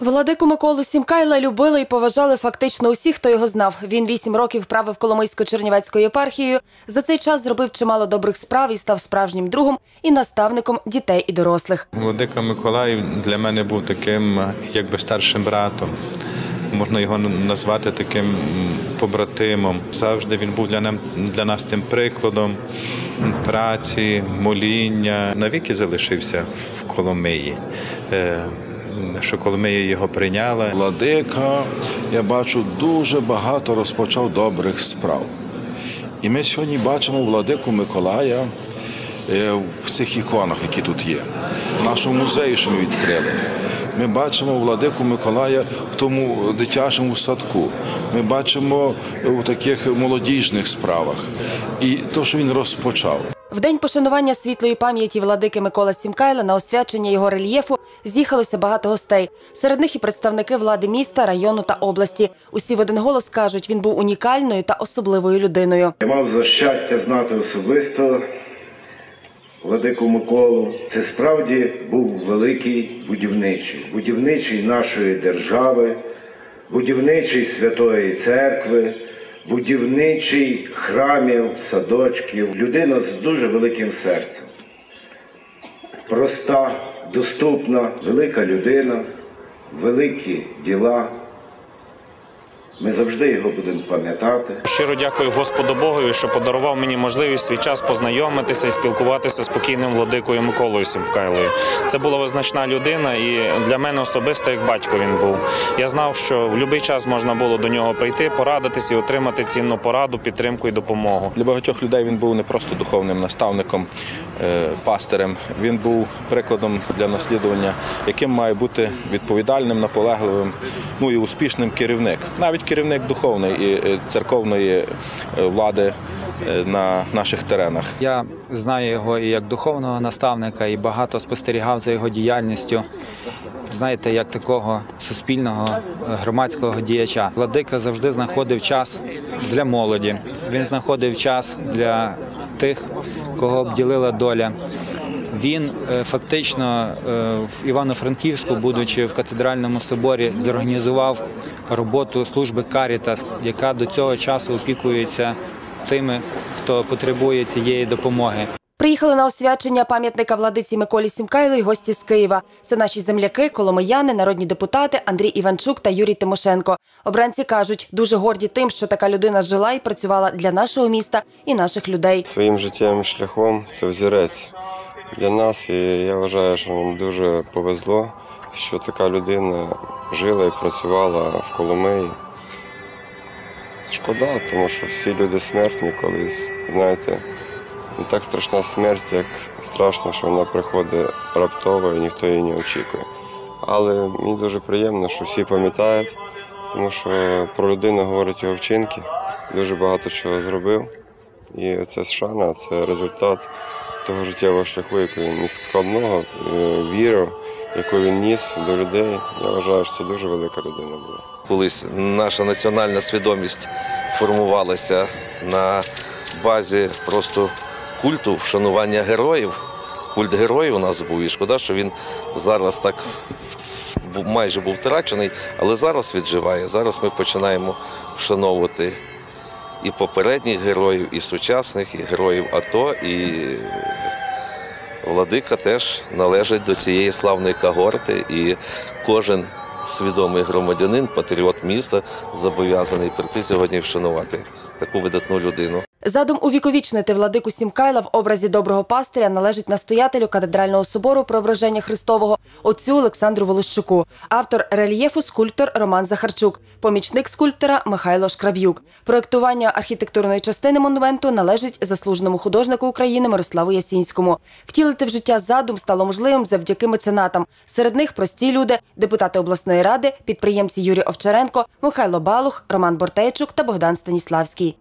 Владику Миколу Сімкайла любили і поважали фактично усі, хто його знав. Він вісім років правив Коломийсько-Чернівецькою єпархією. За цей час зробив чимало добрих справ і став справжнім другом і наставником дітей і дорослих. Владика Миколай для мене був таким якби старшим братом. Можна його назвати таким побратимом. Завжди він був для, нам, для нас тим прикладом праці, моління. Навіки залишився в Коломиї. Що Коломия його прийняла. Владика, я бачу, дуже багато розпочав добрих справ. І ми сьогодні бачимо владику Миколая е, в цих іконах, які тут є. В нашому музеї, що ми відкрили. Ми бачимо владику Миколая в тому дитячому садку. Ми бачимо у таких молодіжних справах. І те, що він розпочав. В день пошанування світлої пам'яті владики Микола Сімкайла на освячення його рельєфу з'їхалося багато гостей. Серед них і представники влади міста, району та області. Усі в один голос кажуть, він був унікальною та особливою людиною. Я мав за щастя знати особисто Владику Миколу. Це справді був великий будівничий, будівничий нашої держави, будівничий Святої Церкви, будівничий храмів, садочків, людина з дуже великим серцем. Проста, доступна, велика людина, великі діла. Ми завжди його будемо пам'ятати. Щиро дякую Господу Богові, що подарував мені можливість свій час познайомитися і спілкуватися з покійним владикою Миколою Сімкайлою. Це була визначна людина, і для мене особисто як батько він був. Я знав, що в будь-який час можна було до нього прийти, порадитись і отримати цінну пораду, підтримку і допомогу. Для багатьох людей він був не просто духовним наставником, пастирем. Він був прикладом для наслідування, яким має бути відповідальним, наполегливим, ну і успішним керівник, навіть керівник духовної і е, церковної е, влади е, на наших теренах. Я знаю його і як духовного наставника, і багато спостерігав за його діяльністю. Знаєте, як такого суспільного е, громадського діяча. Владика завжди знаходив час для молоді. Він знаходив час для тих, кого обділила доля. Він е, фактично е, в Івано-Франківську, будучи в катедральному соборі, зорганізував роботу служби Карітас, яка до цього часу опікується тими, хто потребує цієї допомоги. Приїхали на освячення пам'ятника владиці Миколі Сімкайлу і гості з Києва. Це наші земляки, коломияни, народні депутати Андрій Іванчук та Юрій Тимошенко. Обранці кажуть, дуже горді тим, що така людина жила і працювала для нашого міста і наших людей. своїм життєвим шляхом це взірець для нас. І я вважаю, що нам дуже повезло, що така людина жила і працювала в Коломиї. Шкода, тому що всі люди смертні колись, знаєте, не так страшна смерть, як страшно, що вона приходить раптово і ніхто її не очікує. Але мені дуже приємно, що всі пам'ятають, тому що про людину говорять його вчинки. Дуже багато чого зробив. І це шана, це результат того життєвого шляху, який він ніс складного, е, віру, яку він ніс до людей. Я вважаю, що це дуже велика людина була. колись наша національна свідомість формувалася на базі просто культу вшанування героїв. Культ героїв у нас був. І шкода, що він зараз так майже був втрачений, але зараз відживає. Зараз ми починаємо вшановувати і попередніх героїв, і сучасних, і героїв АТО. І Владика теж належить до цієї славної когорти, і кожен свідомий громадянин, патріот міста зобов'язаний прийти сьогодні вшанувати таку видатну людину. Задум увіковічнити владику Сімкайла в образі доброго пастиря належить настоятелю катедрального собору Преображення Христового отцю Олександру Волощуку, автор рельєфу скульптор Роман Захарчук, помічник скульптора Михайло Шкраб'юк. Проектування архітектурної частини монументу належить заслуженому художнику України Мирославу Ясінському. Втілити в життя задум стало можливим завдяки меценатам. Серед них прості люди, депутати обласної ради, підприємці Юрій Овчаренко, Михайло Балух, Роман Бортейчук та Богдан Станіславський.